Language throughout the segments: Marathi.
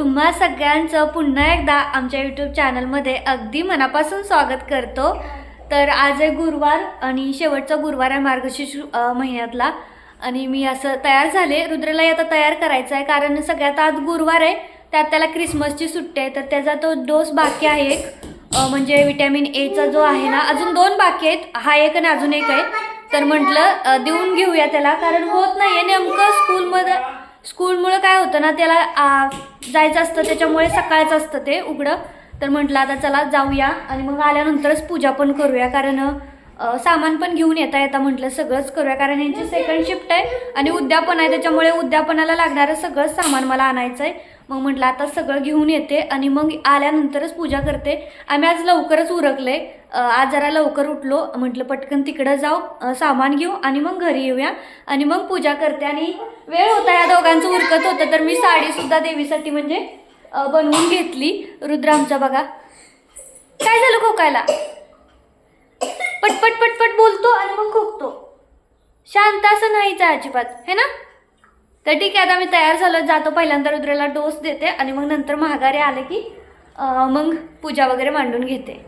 तुम्हा सगळ्यांचं पुन्हा एकदा आमच्या यूट्यूब चॅनलमध्ये अगदी मनापासून स्वागत करतो. तर आज आहे गुरुवार आणि शेवटचा गुरुवार आहे मार्गशीर्ष महिन्यातला. आणि मी असं तयार झाले. रुद्रलाही आता तयार करायचं आहे कारण सगळ्यात आज गुरुवार आहे. त्यात त्याला क्रिसमसची सुट्टी आहे. तर त्याचा तो डोस बाकी आहे एक. म्हणजे विटॅमिन एचा जो आहे ना अजून दोन बाकी आहेत. हा एक आणि अजून एक आहे. तर म्हटलं देऊन घेऊया त्याला. कारण होत नाही आहे नेमकं स्कूलमध्ये स्कूलमुळं काय होतं ना त्याला आ, जायचं असतं त्याच्यामुळे सकाळचं असतं ते उघडं. तर म्हटलं आता चला जाऊया. आणि मग आल्यानंतरच पूजा पण करूया. कारण सामान पण घेऊन येता येता म्हटलं सगळंच करूया. कारण यांची सेकंड शिफ्ट आहे आणि उद्यापन आहे. त्याच्यामुळे उद्यापनाला लागणारं सगळंच सामान मला आणायचं आहे मग म्हटलं आता सगळं घेऊन येते आणि मग आल्यानंतरच पूजा करते. आम्ही आज लवकरच उरकले. आज जरा लवकर उठलो. म्हटलं पटकन तिकडं जाऊ सामान घेऊ आणि मग घरी येऊया आणि मग पूजा करते. आणि वेळ होता या दोघांचं उरकत होतं तर मी साडीसुद्धा देवीसाठी म्हणजे बनवून घेतली. रुद्र आमचा बघा. काय झालं खोकायला? पटपट पटपट बोलतो आणि मग खोकतो. शांत असं नाहीच अजिबात. है ना? तर ठीक आहे आता मी तयार झालो जातो पहिल्यांदा रुद्राला डोस देते आणि मग नंतर महागारे आले की मग पूजा वगैरे मांडून घेते.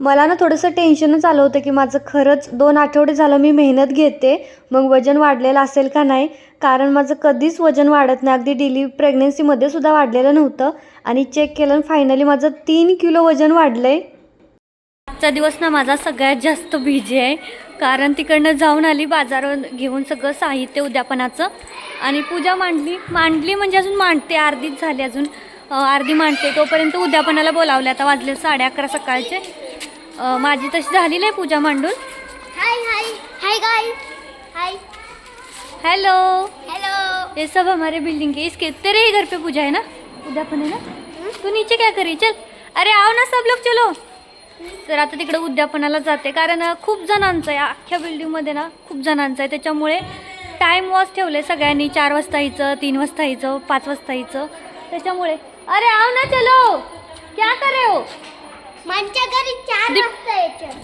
मला ना थोडंसं टेन्शनच आलं होतं की माझं खरंच दोन आठवडे झालं मी मेहनत घेते मग वजन वाढलेलं असेल का नाही? कारण माझं कधीच वजन वाढत नाही. अगदी डिली प्रेग्नेन्सीमध्ये सुद्धा वाढलेलं नव्हतं आणि चेक केलं फायनली माझं तीन किलो वजन वाढलं आहे आजचा दिवस ना माझा सगळ्यात जास्त बिझी आहे. कारण तिकडनं जाऊन आली बाजारावर घेऊन सगळं साहित्य उद्यापनाचं. आणि पूजा मांडली मांडली म्हणजे अजून मांडते अर्धीच झाली अजून. अर्धी मांडते तोपर्यंत उद्यापनाला बोलावले. आता वाजले साडे अकरा सकाळचे. माझी तशी झालेली आहे पूजा मांडून. Hi hi hi guys hi. Hello hello ये सब हमारे बिल्डिंग के इसके तेरे ही घर पे पूजा है ना? उद्यापन है ना? तू नीचे क्या करी चल. अरे आओ ना सब लोग चलो. तर आता तिकडे उद्यापनाला जाते. कारण खूप जणांचं आहे. अख्ख्या बिल्डिंगमध्ये ना खूप जणांचं आहे. त्याच्यामुळे टाईम वॉच ठेवले सगळ्यांनी. चार वाजता यायचं तीन वाजता यायचं पाच वाजता यायचं. त्याच्यामुळे अरे आओ ना चलो. क्या करे हो? माझ्या घरी चार दीप- वाजता यायचं.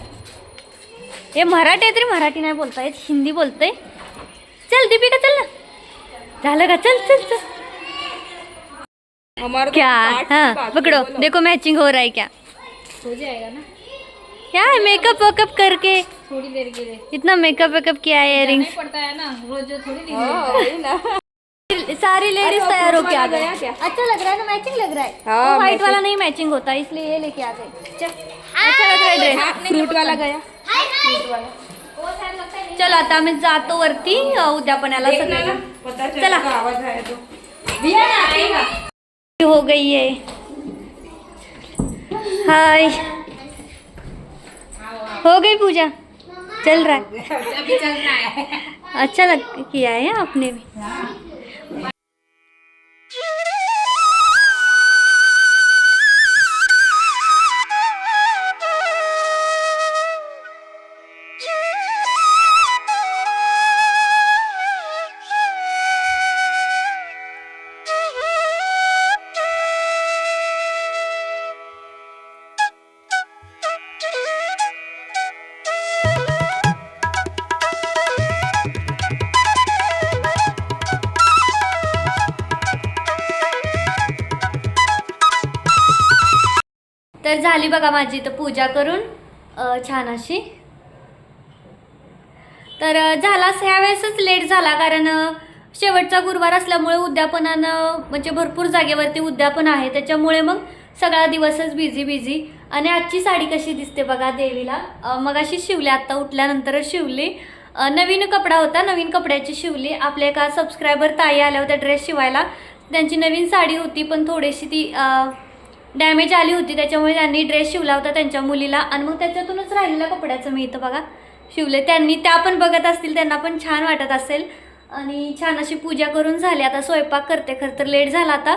हे मराठी आहे तरी मराठी नाही बोलता येत हिंदी बोलते चल दीपिका चल ना. झालं का? चल चल चल. हमारा तो क्या? ही पकड़ो। देखो मैचिंग हो रहा है क्या? हो जाएगा ना? क्या है मेकअप वेकअप करके? थोड़ी देर के लिए। इतना मेकअप वेकअप किया है नहीं इयरिंग्स पड़ता है ना रोज थोड़ी दिन ना। सारी लेडीज़ तैयार होके आ गए। अच्छा लग रहा है ना मैचिंग लग रहा है। हाँ, वो व्हाइट वाला नहीं मैचिंग होता इसलिए ये लेके आ गए। चल अच्छा लग रहा है ड्रेस फ्रूट वाला गया। हाय चलो आता आम्ही जातो वरती देखना ना सगळं चला। चला। आवाज़ आया तो। हो गई है। हाय. हो गई पूजा. चल रहा है. अच्छा लग किया है आपने भी. तर झाली बघा माझी इथं पूजा करून छान अशी. तर झालाच ह्या वेळेसच लेट झाला कारण शेवटचा गुरुवार असल्यामुळे उद्यापनानं म्हणजे भरपूर जागेवरती उद्यापन आहे. त्याच्यामुळे मग सगळा दिवसच बिझी बिझी आणि आजची साडी कशी दिसते बघा देवीला. मग अशी शिवली आत्ता उठल्यानंतरच शिवली. नवीन कपडा होता नवीन कपड्याची शिवली. आपल्या एका सबस्क्रायबर ताई आल्या होत्या ड्रेस शिवायला. त्यांची नवीन साडी होती पण थोडीशी ती डॅमेज आली होती त्याच्यामुळे त्यांनी ड्रेस शिवला होता त्यांच्या मुलीला आणि मग त्याच्यातूनच राहिलेल्या कपड्याचं मी इथं बघा. शिवले. त्यांनी त्या पण बघत असतील त्यांना पण छान वाटत असेल. आणि छान अशी पूजा करून झाली. आता स्वयंपाक करते खरं तर लेट झाला आता.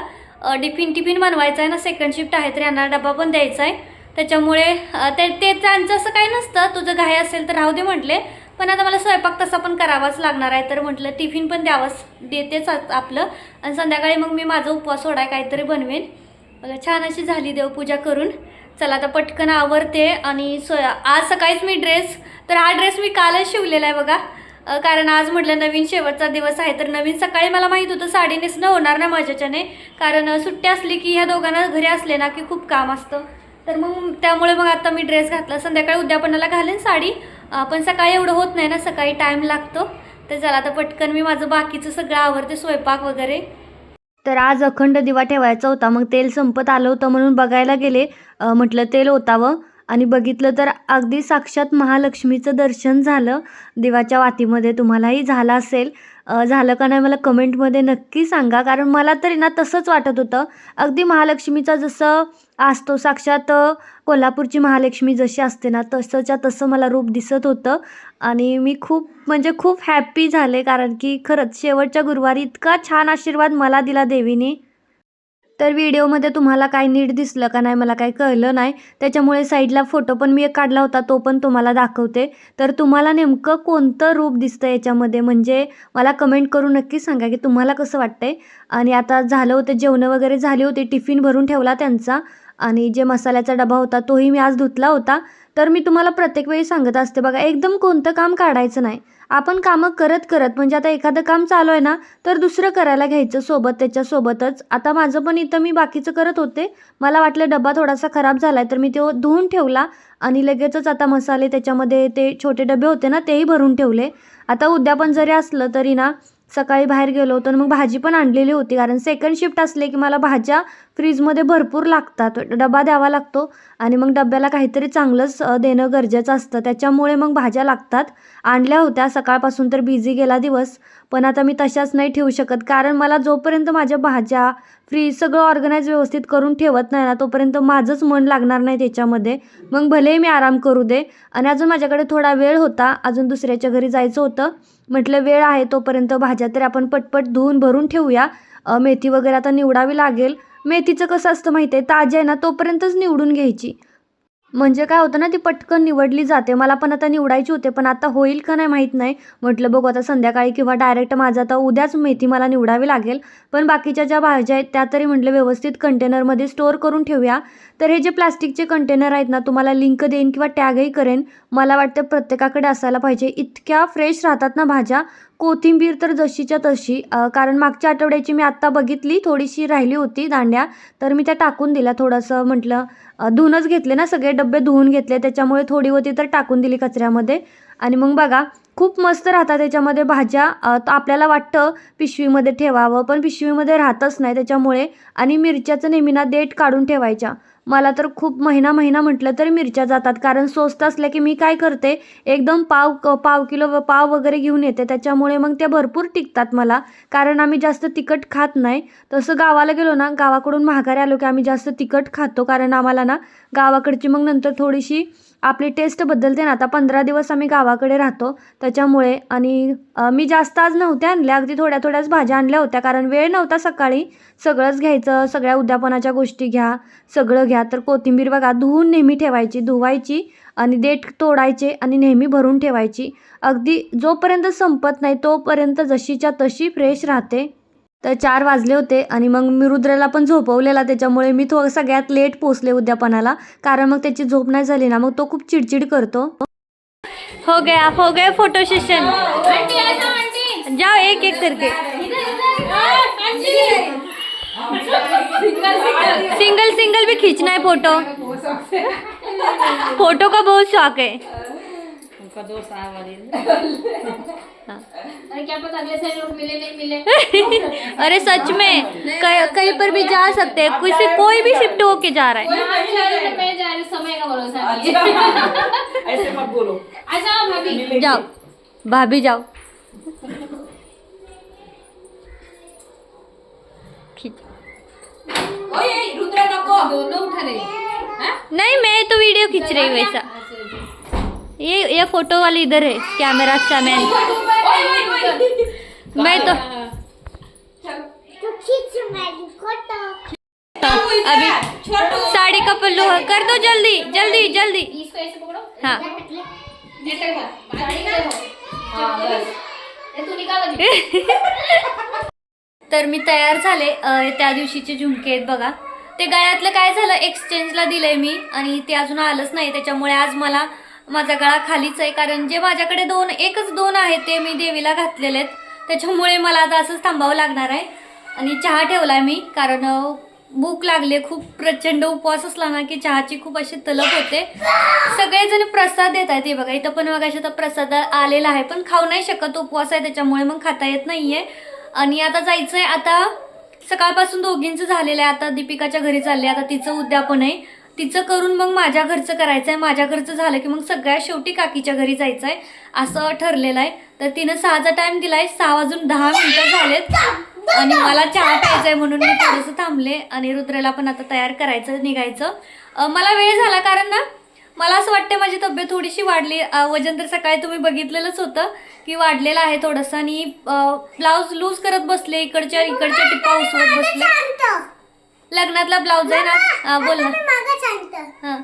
टिफिन टिफिन बनवायचा आहे ना सेकंड शिफ्ट आहे तर यांना डबा पण द्यायचा आहे. त्याच्यामुळे ते ते त्यांचं असं काही नसतं. तुझं घाई असेल तर राहू दे म्हटले. पण आता मला स्वयंपाक तसा पण करावाच लागणार आहे. तर म्हटलं टिफिन पण द्यावंच. देतेच आपलं. आणि संध्याकाळी मग मी माझा उपवास सोडाय काहीतरी बनवेन. बघा छान अशी झाली देवपूजा करून. चला आता पटकन आवरते आणि सोया आज सकाळीच मी ड्रेस तर हा ड्रेस मी कालच शिवलेला आहे बघा. कारण आज म्हटलं नवीन शेवटचा दिवस आहे तर नवीन सकाळी मला माहीत होतं साडी नेसणं होणार ना माझ्याच्याने. कारण सुट्टी असली की ह्या दोघांना घरी असले ना की खूप काम असतं. तर मग त्यामुळे मग आता मी ड्रेस घातला. संध्याकाळी उद्यापनाला घालेन साडी पण सकाळी एवढं होत नाही ना सकाळी टाईम लागतो. तर चला आता पटकन मी माझं बाकीचं सगळं आवरते स्वयंपाक वगैरे. तर आज अखंड दिवा ठेवायचा होता. मग तेल संपत आलं होतं म्हणून बघायला गेले. म्हटलं तेल ओतावं. आणि बघितलं तर अगदी साक्षात महालक्ष्मीचं दर्शन झालं. दिवाच्या वातीमध्ये तुम्हालाही झालं असेल. झालं का नाही मला कमेंटमध्ये नक्की सांगा. कारण मला तरी ना तसंच वाटत होतं. अगदी महालक्ष्मीचा जसं आज तो साक्षात कोल्हापूरची महालक्ष्मी जशी असते ना तसंच्या तसं मला रूप दिसत होतं. आणि मी खूप म्हणजे खूप हॅप्पी झाले कारण की खरंच शेवटच्या गुरुवारी इतका छान आशीर्वाद मला दिला देवीने. तर व्हिडिओमध्ये तुम्हाला काय नीट दिसलं का नाही मला काही कळलं नाही. त्याच्यामुळे साईडला फोटो पण मी एक काढला होता तो पण तुम्हाला दाखवते. तर तुम्हाला नेमकं कोणतं रूप दिसतं याच्यामध्ये? म्हणजे मला कमेंट करून नक्की सांगा की तुम्हाला कसं वाटतंय? आणि आता झालं होतं जेवणं वगैरे झाली होती टिफिन भरून ठेवला त्यांचा. आणि जे मसाल्याचा डबा होता तोही मी आज धुतला होता. तर मी तुम्हाला प्रत्येक वेळी सांगत असते बघा एकदम कोणतं काम काढायचं नाही. आपण कामं करत करत म्हणजे आता एखादं काम चालू आहे ना तर दुसरं करायला घ्यायचं सोबत त्याच्यासोबतच. आता माझं पण इथं मी बाकीचं करत होते. मला वाटलं डबा थोडासा खराब झाला आहे तर मी तो धुवून ठेवला. आणि लगेचच आता मसाले त्याच्यामध्ये ते छोटे डबे होते ना तेही भरून ठेवले. आता उद्या पण जरी असलं तरी ना सकाळी बाहेर गेलो होतो आणि मग भाजी पण आणलेली होती. कारण सेकंड शिफ्ट असले की मला भाज्या फ्रीजमध्ये भरपूर लागतात. डबा द्यावा लागतो. आणि मग डब्याला काहीतरी चांगलंच देणं गरजेचं असतं. त्याच्यामुळे मग भाज्या लागतात. आणल्या होत्या. सकाळपासून तर बिझी गेला दिवस. पण आता मी तशाच नाही ठेवू शकत. कारण मला जोपर्यंत माझ्या भाज्या फ्रीज सगळं ऑर्गनाईज व्यवस्थित करून ठेवत नाही ना तोपर्यंत माझंच मन लागणार नाही त्याच्यामध्ये. मग भलेही मी आराम करू दे. आणि अजून माझ्याकडे थोडा वेळ होता. अजून दुसऱ्याच्या घरी जायचं होतं. म्हटलं वेळ आहे तोपर्यंत भाज्या तरी आपण पटपट धुवून भरून ठेवूया. मेथी वगैरे आता निवडावी लागेल. मेथीचं कसं असतं माहिती आहे ताजी आहे ना तोपर्यंतच निवडून घ्यायची. म्हणजे काय होतं ना ती पटकन निवडली जाते. मला पण आता निवडायची होते पण आता होईल का नाही माहीत नाही. म्हटलं बघू आता संध्याकाळी किंवा डायरेक्ट माझं आता उद्याच मेथी मला निवडावी लागेल. पण बाकीच्या ज्या भाज्या आहेत त्या तरी म्हटलं व्यवस्थित कंटेनरमध्ये स्टोअर करून ठेवूया. तर हे जे प्लास्टिकचे कंटेनर आहेत ना तुम्हाला लिंक देईन किंवा टॅगही करेन. मला वाटतं प्रत्येकाकडे असायला पाहिजे. इतक्या फ्रेश राहतात ना भाज्या. कोथिंबीर तर जशीच्या तशी कारण मागच्या आठवड्याची मी आत्ता बघितली थोडीशी राहिली होती दांड्या तर मी त्या टाकून दिल्या. थोडंसं म्हटलं धुवूनच घेतले ना सगळे डबे धुवून घेतले त्याच्यामुळे थोडी होती तर टाकून दिली कचऱ्यामध्ये. आणि मग बघा खूप मस्त राहतात त्याच्यामध्ये भाज्या आपल्याला वाटतं पिशवीमध्ये ठेवावं पण पिशवीमध्ये राहतच नाही त्याच्यामुळे. आणि मिरच्याचं नेहमीना देठ काढून ठेवायच्या. मला तर खूप महिना महिना म्हटलं तरी मिरच्या जातात. कारण स्वस्त असल्या की मी काय करते? एकदम पाव क पाव किलो व पाव वगैरे घेऊन येते. त्याच्यामुळे मग त्या भरपूर टिकतात मला. कारण आम्ही जास्त तिखट खात नाही. तसं गावाला गेलो ना गावाकडून माघारी आलो की आम्ही जास्त तिखट खातो. कारण आम्हाला ना गावाकडची मग नंतर थोडीशी आपली टेस्ट बदलते ना. आता पंधरा दिवस आम्ही गावाकडे राहतो. त्याच्यामुळे आणि मी जास्त आज नव्हत्या आणल्या. अगदी थोड्या थोड्याच भाज्या आणल्या होत्या. कारण वेळ नव्हता सकाळी. सगळंच घ्यायचं. सगळ्या उद्यापनाच्या गोष्टी घ्या. सगळं घ्या. तर कोथिंबीर बघा धुवून नेहमी ठेवायची धुवायची आणि देठ तोडायचे आणि नेहमी भरून ठेवायची. अगदी जोपर्यंत संपत नाही तोपर्यंत जशीच्या तशी फ्रेश राहते. तर चार वाजले होते आणि मग मी रुद्रला पण झोपवलेला त्याच्यामुळे मी थोडं सगळ्यात लेट पोचले उद्यापनाला. कारण मग त्याची झोप नाही झाली ना मग तो खूप चिडचिड करतो. हो गया हो गया फोटो सेशन जाओ एक एक करके सिंगल सिंगल भी खींचना है फ़ोटो फ़ोटो का बहुत शौक है. उनका दोस्त आया वाले अरे क्या पता अगले साल लोग मिले नहीं मिले? अरे सच में कहीं कहीं पर भी जा सकते हैं। किसी कोई भी शिफ्ट होके जा रहा है। जाओ। भाभी रही रुद्र नको दोनों उठा रहे हाँ? नहीं मैं तो वीडियो खींच रही हूँ वैसा। ये ये फ़ोटो वाली इधर है कैमरा मैन। मैं तो तू खींच मेरी फ़ोटो अभी साड़ी का पल्लू है कर दो जल्दी जल्दी जल्दी। इसको ऐसे पकड़ो। हाँ। ऐसे हाँ तू निकाल तर मी तयार झाले. त्या दिवशीचे झुमके आहेत बघा. ते गळ्यातलं काय झालं? एक्सचेंजला दिलंय मी आणि ते अजून आलंच नाही. त्याच्यामुळे आज मला माझा गळा खालीच आहे. कारण जे माझ्याकडे दोन एकच दोन आहेत ते मी देवीला घातलेले आहेत. त्याच्यामुळे मला आता असंच थांबावं लागणार आहे. आणि चहा ठेवला आहे मी. कारण भूक लागले खूप प्रचंड उपवास असला ना की चहाची खूप अशी तलप होते. सगळेजण प्रसाद देत आहेत. हे बघा इथं पण बघा तर प्रसाद आलेला आहे. पण खाऊ नाही शकत. उपवास आहे. त्याच्यामुळे मग खाता येत नाहीये. आणि आता जायचंय आता सकाळपासून दोघींचं झालेलं आहे. आता दीपिकाच्या घरी चालले आता तिचं उद्यापन आहे. तिचं करून मग माझ्या घरचं करायचं आहे माझ्या घरचं झालं की मग सगळ्या शेवटी काकीच्या घरी जायचं आहे असं ठरलेलं आहे. तर तिनं सहाचा टाइम दिलाय. सहा वाजून दहा मिनिटं झालेत. आणि मला चहा प्यायचा आहे म्हणून मी थोडंसं थांबले आणि रुद्रेला पण आता तयार करायचं निघायचं. मला वेळ झाला कारण ना मला असं वाटतं माझी तब्येत थोडीशी वाढली. वजन तर सकाळी तुम्ही बघितलेलंच होतं की वाढलेलं आहे थोडंसं. आणि ब्लाऊज लूज करत बसले इकडच्या इकडच्या टिप्पा उसवत बसले. लग्नातला ब्लाऊज आहे ना? बोल ना. मी हां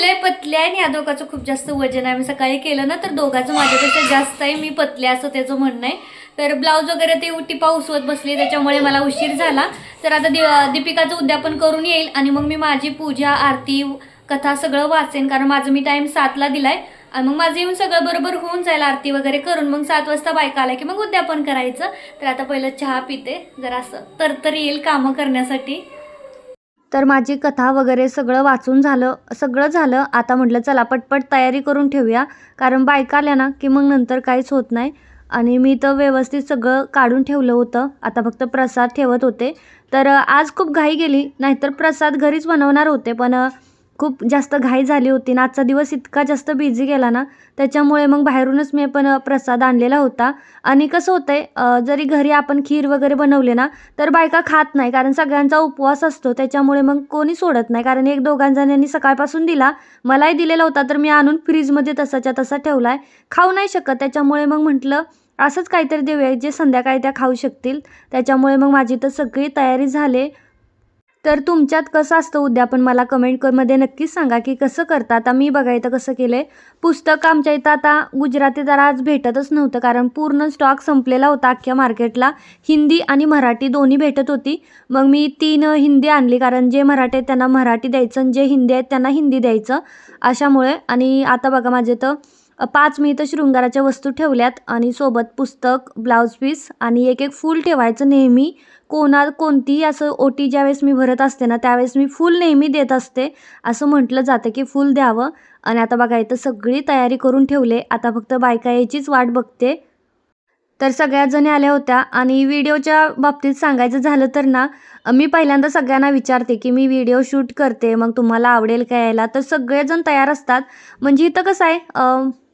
लय पतली आहे आणि या दोघाचं खूप जास्त वजन आहे. मी सकाळी केलं ना तर दोघाचं माझ्यापेक्षा जास्त आहे. मी पतले असं त्याचं म्हणणं आहे. तर ब्लाऊज वगैरे ते टिपा उसवत बसली त्याच्यामुळे मला उशीर झाला. तर आता दि दीपिकाचं उद्यापन करून येईल आणि मग मी माझी पूजा आरती कथा सगळं वाचेन कारण माझं मी टाईम सातला दिलाय. आणि मग माझं येऊन सगळं बरोबर होऊन जाईल आरती वगैरे करून. मग सात वाजता बायका आल्या की मग उद्यापन करायचं. तर आता पहिलं चहा पिते जरा असं तर तर येईल कामं करण्यासाठी. तर माझी कथा वगैरे सगळं वाचून झालं सगळं झालं. आता म्हटलं चला पटपट तयारी करून ठेवूया. कारण बायका आल्या ना की मग नंतर काहीच होत नाही. आणि मी तर व्यवस्थित सगळं काढून ठेवलं होतं. आता फक्त प्रसाद ठेवत होते. तर आज खूप घाई गेली. नाहीतर प्रसाद घरीच बनवणार होते पण खूप जास्त घाई झाली होती ना. आजचा दिवस इतका जास्त बिझी गेला ना. त्याच्यामुळे मग बाहेरूनच मी पण प्रसाद आणलेला होता. आणि कसं होतं आहे जरी घरी आपण खीर वगैरे बनवले ना तर बायका खात नाही. कारण सगळ्यांचा उपवास असतो. त्याच्यामुळे मग कोणी सोडत नाही. कारण एक दोघांजणांनी सकाळपासून दिला. मलाही दिलेला होता तर मी आणून फ्रीजमध्ये तसाच्या तसा ठेवला आहे खाऊ नाही शकत. त्याच्यामुळे मग म्हटलं असंच काहीतरी देऊया. जे संध्याकाळी त्या खाऊ शकतील. त्याच्यामुळे मग माझी तर सगळी तयारी झाली. तर तुमच्यात कसं असतं उद्यापन मला कमेंटमध्ये नक्कीच सांगा की कसं करता? आता मी बघा इथं कसं केलं आहे पुस्तक आमच्या इथं आता गुजराती तर आज भेटतच नव्हतं कारण पूर्ण स्टॉक संपलेला होता अख्ख्या मार्केटला हिंदी आणि मराठी दोन्ही भेटत होती. मग मी तीन हिंदी आणली कारण जे मराठी आहेत त्यांना मराठी द्यायचं आणि जे हिंदी आहेत त्यांना हिंदी द्यायचं अशामुळे. आणि आता बघा माझे तर पाच मी इथं शृंगाराच्या वस्तू ठेवल्यात आणि सोबत पुस्तक ब्लाऊज पीस आणि एक एक फूल ठेवायचं नेहमी. कोणा कोणतीही असं ओटी ज्यावेळेस मी भरत असते ना त्यावेळेस मी फूल नेहमी देत असते. असं म्हटलं जातं की फूल द्यावं. आणि आता बघा इथं सगळी तयारी करून ठेवले. आता फक्त बायका याचीच वाट बघते. तर सगळ्याजणी आल्या होत्या. आणि व्हिडिओच्या बाबतीत सांगायचं झालं तर ना मी पहिल्यांदा सगळ्यांना विचारते की मी व्हिडिओ शूट करते मग तुम्हाला आवडेल का यायला? तर सगळेजण तयार असतात. म्हणजे इथं कसं आहे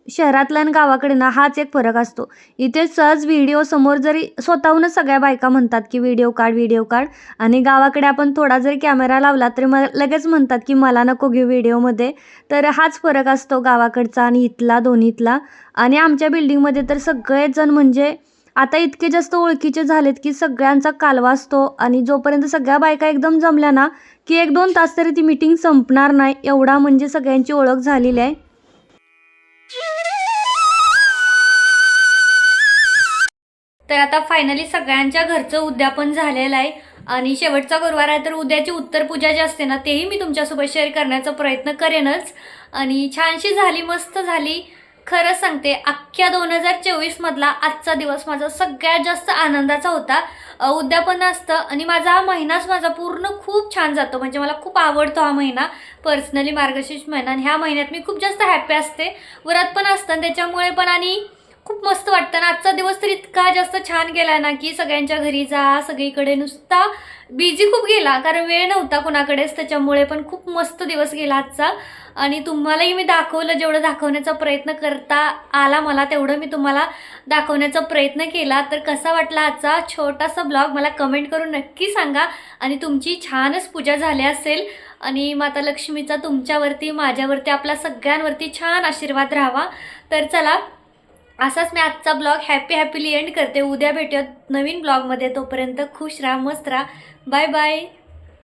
शहरातला आणि गावाकडे ना हाच एक फरक असतो. इथे सहज व्हिडिओ समोर जरी स्वतःहूनच सगळ्या बायका म्हणतात की व्हिडिओ काढ व्हिडिओ काढ. आणि गावाकडे आपण थोडा जरी कॅमेरा लावला तरी मला लगेच म्हणतात की मला नको घेऊ व्हिडिओमध्ये तर हाच फरक असतो गावाकडचा आणि इथला दोन्हीतला. आणि आमच्या बिल्डिंगमध्ये तर सगळेजण म्हणजे आता इतके जास्त ओळखीचे झालेत की सगळ्यांचा कालवा असतो. आणि जोपर्यंत सगळ्या बायका एकदम जमल्या ना की एक दोन तास तरी ती मीटिंग संपणार नाही एवढा म्हणजे सगळ्यांची ओळख झालेली आहे. तर आता फायनली सगळ्यांच्या घरचं उद्यापन झालेलं आहे. आणि शेवटचा गुरुवार आहे तर उद्याची उत्तर पूजा जी असते ना तेही मी तुमच्यासोबत शेअर करण्याचा प्रयत्न करेनच. आणि छानशी झाली मस्त झाली. खरं सांगते अख्ख्या दोन हजार चोवीसमधला आजचा दिवस माझा सगळ्यात जास्त आनंदाचा होता. उद्यापन असतं आणि माझा हा महिनाच माझा पूर्ण खूप छान जातो. म्हणजे मला खूप आवडतो हा महिना. पर्सनली मार्गशीर्ष महिना. आणि ह्या महिन्यात मी खूप जास्त हॅप्पी असते. व्रत पण असतं आणि त्याच्यामुळे पण आणि खूप मस्त वाटतं ना. आजचा दिवस तर इतका जास्त छान गेला ना की सगळ्यांच्या घरी जा सगळीकडे नुसता बिझी खूप गेला. कारण वेळ नव्हता कोणाकडेच त्याच्यामुळे पण खूप मस्त दिवस गेला आजचा. आणि तुम्हालाही मी दाखवलं जेवढं दाखवण्याचा प्रयत्न करता आला मला तेवढं मी तुम्हाला दाखवण्याचा प्रयत्न केला. तर कसा वाटला आजचा छोटासा ब्लॉग मला कमेंट करून नक्की सांगा. आणि तुमची छानच पूजा झाली असेल. आणि माता लक्ष्मीचा तुमच्यावरती माझ्यावरती आपल्या सगळ्यांवरती छान आशीर्वाद राहावा. तर चला असाच मी आजचा ब्लॉग हॅपी हॅपीली एंड करते. उद्या भेटूयात नवीन ब्लॉगमध्ये. तोपर्यंत खुश राहा मस्त राहा. Bye bye.